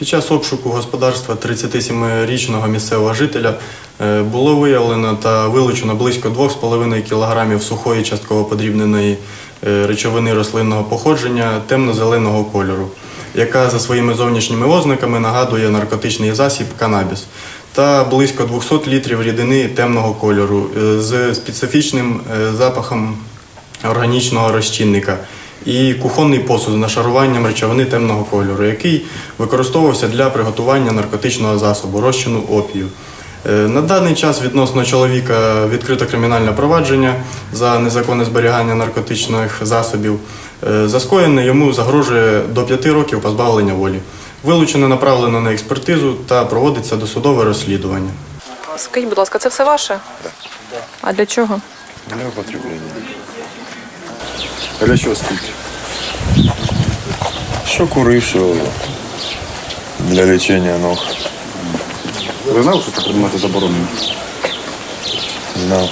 Під час обшуку господарства 37-річного місцевого жителя е, було виявлено та вилучено близько 2,5 кг сухої частково подрібненої е, речовини рослинного походження темно-зеленого кольору, яка за своїми зовнішніми ознаками нагадує наркотичний засіб канабіс, та близько 200 літрів рідини темного кольору е, з специфічним запахом органічного розчинника і кухонний посуд з нашаруванням речовини темного кольору, який використовувався для приготування наркотичного засобу розчину опію. Е, На даний час відносно чоловіка відкрито кримінальне провадження за незаконне зберігання наркотичних засобів. Е, За скоєне йому загрожує до 5 років позбавлення волі. Вилучено направлено на експертизу та проводиться досудове розслідування. Скажіть, будь ласка, це все ваше? А для чого? Для употребления. Для чого скільки? Що курив, що для лічення ног. Ви знали, що це предмети заборонені? Знав.